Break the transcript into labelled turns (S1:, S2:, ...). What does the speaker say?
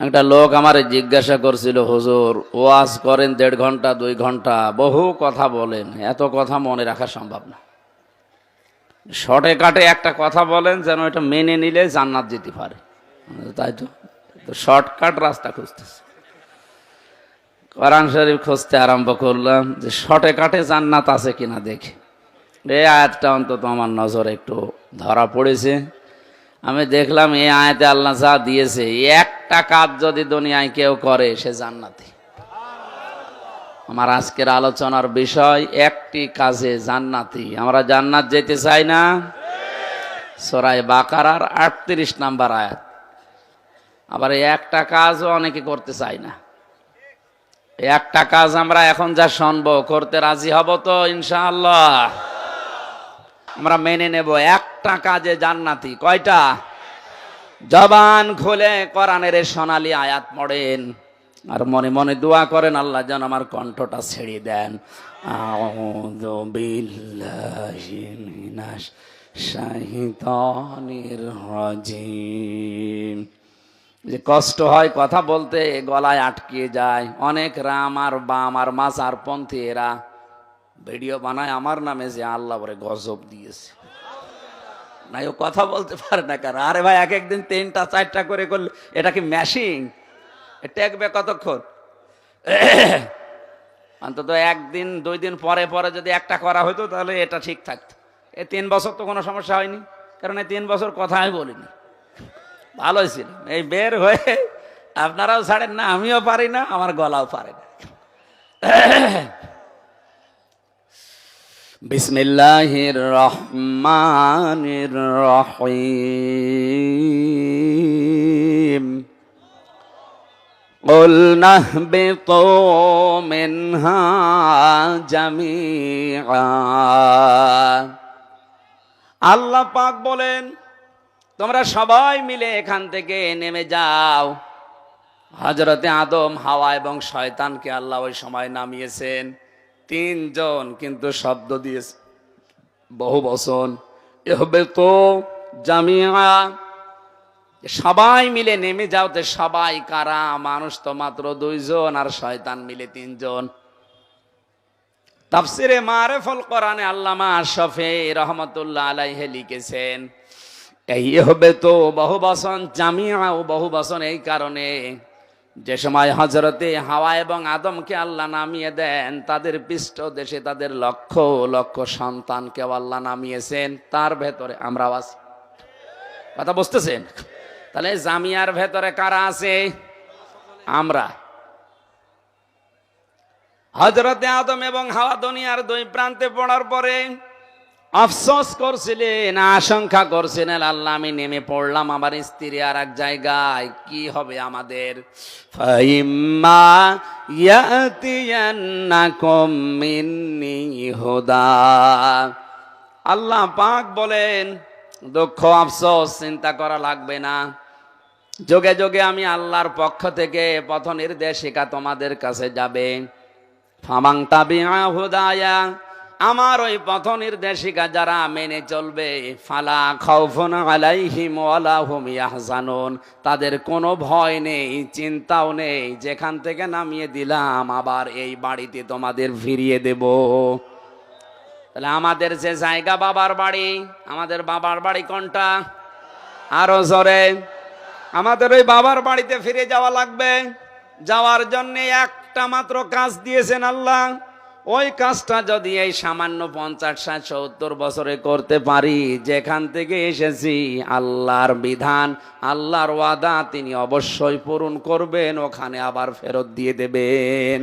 S1: একটা লোক আমারে জিজ্ঞাসা করছিল, হুজুর, ওয়াজ করেন দেড় ঘণ্টা, দুই ঘণ্টা, বহু কথা বলেন, এত কথা মনে রাখা সম্ভব না। শর্টে কাটে একটা কথা বলেন যেন এটা মেনে নিলে জান্নাত যেতে পারে। তাই তো? শর্টকাট রাস্তা খুঁজতেছে। কোরআন শরীফ খুঁজতে আরম্ভ করলাম যে শর্টে কাটে জান্নাত আছে কিনা দেখে। এই আয়াতটা অন্তত আমার নজরে একটু ধরা পড়েছে। আমি দেখলাম এই আয়াতে আল্লাহ যা দিয়েছে, একটা কাজ যদি দুনিয়ায় কেউ করে, সে জান্নাতি। আমার আজকের আলোচনার বিষয়, একটি কাজে জান্নাতি। আমরা জান্নাত যেতে চাই না? সরাই বাকারার আটত্রিশ নাম্বার আয়াত। আবার একটা কাজও অনেকে করতে চাই না। একটা কাজ আমরা এখন যা শুনব, করতে রাজি হব তো, ইনশাআল্লাহ। আমরা মেনে নেব একটা কাজে জান্নাতি, কয়টা? জবান খুলে কোরআনের সোনালী আয়াত পড়েন। আর মনে মনে দোয়া করেন, আল্লাহ যেন আমার কণ্ঠটা ছেড়ে দেন। যে কষ্ট হয় কথা বলতে, গলায় আটকে যায়। অনেক রাম আর বাম আর মাছ আর পন্থী এরা ভিডিও বানায় আমার নামে যে আল্লাহ বলে গজব দিয়েছে। না ও কথা বলতে পারে না কারণ আরে ভাই, এক একদিন তিনটা, চারটা করে করলে এটা কি ম্যাশিং টেকবে কতক্ষণ? অন্তত একদিন, দুই দিন পরে পরে যদি একটা করা হতো তাহলে এটা ঠিক থাকতো। এ তিন বছর তো কোনো সমস্যা হয়নি, কারণ এই তিন বছর কথা আমি বলিনি। ভালোই ছিল এই বের হয়ে আপনারাও ছাড়েন না, আমিও পারি না, আমার গলাও পারে না। বিসমিল্লাহির রহমানির রহিম قلنا اهبطوا منها جميعا আল্লাহ পাক বলেন তোমরা সবাই মিলে এখান থেকে নেমে যাও হজরতে আদম হাওয়া এবং শয়তানকে আল্লাহ ওই সময় নামিয়েছেন তিনজন কিন্তু শব্দ দিয়েছে। বহু বচন। এ হবে তো জামিয়া, সবাই মিলে নেমে যাও তো সবাই কারা, মানুষ তো মাত্র দুইজন আর শয়তান মিলে তিনজন। তাফসিরে মারেফল কোরআনে আল্লামা শফে রহমতুল্লাহ আলাইহে লিখেছেন, এই হবে তো বহু বসন জামিয়া ও বহু বসন এই কারণে যে সময় হজরতে হাওয়া এবং আদমকে আল্লাহ নামিয়ে দেন, তাদের পৃষ্ঠ দেশে তাদের লক্ষ লক্ষ সন্তানকে আল্লাহ নামিয়েছেন, তার ভেতরে আমরাও আছি। কথা বুঝতেছেন? তাহলে জামিয়ার ভেতরে কারা আছে? আমরা। হজরতে আদম এবং হাওয়া দুনিয়ার দুই প্রান্তে পড়ার পরে আফসোস করছিলেন, আশঙ্কা করছিলেন, আল্লাহ, আমি নেমে পড়লাম আমার স্ত্রী আর এক জায়গায়, কি হবে আমাদের? আল্লাহ পাক বলেন, দুঃখ, আফসোস, চিন্তা করা লাগবে না। যোগে যোগে আমি আল্লাহর পক্ষ থেকে পথ নির্দেশিকা তোমাদের কাছে যাবে। ফামাং তাবি হুদায়া আমার ওই পথ নির্দেশিকা যারা মেনে চলবে, ফালা খাউফুন আলাইহিম ওয়ালা ইয়াহজানুন। তাদের কোনো ভয় নেই, চিন্তাও নেই, যেখান থেকে নামিয়ে দিলাম, আবার এই বাড়িতে তোমাদের ফিরিয়ে দেব। তাহলে আমাদের যে জায়গা বাবার বাড়ি, আমাদের বাবার বাড়ি কোনটা? আরও জোরে। আমাদের ওই বাবার বাড়িতে ফিরে যাওয়া লাগবে। যাওয়ার জন্য একটা মাত্র কাজ দিয়েছেন আল্লাহ। ওই কাজটা যদি এই সামান্য পঞ্চাশ, ষাট, সত্তর বছরে করতে পারি, যেখান থেকে এসেছি, আল্লাহর বিধান, আল্লাহর ওয়াদা তিনি অবশ্যই পূরণ করবেন, ওখানে আবার ফেরত দিয়ে দেবেন।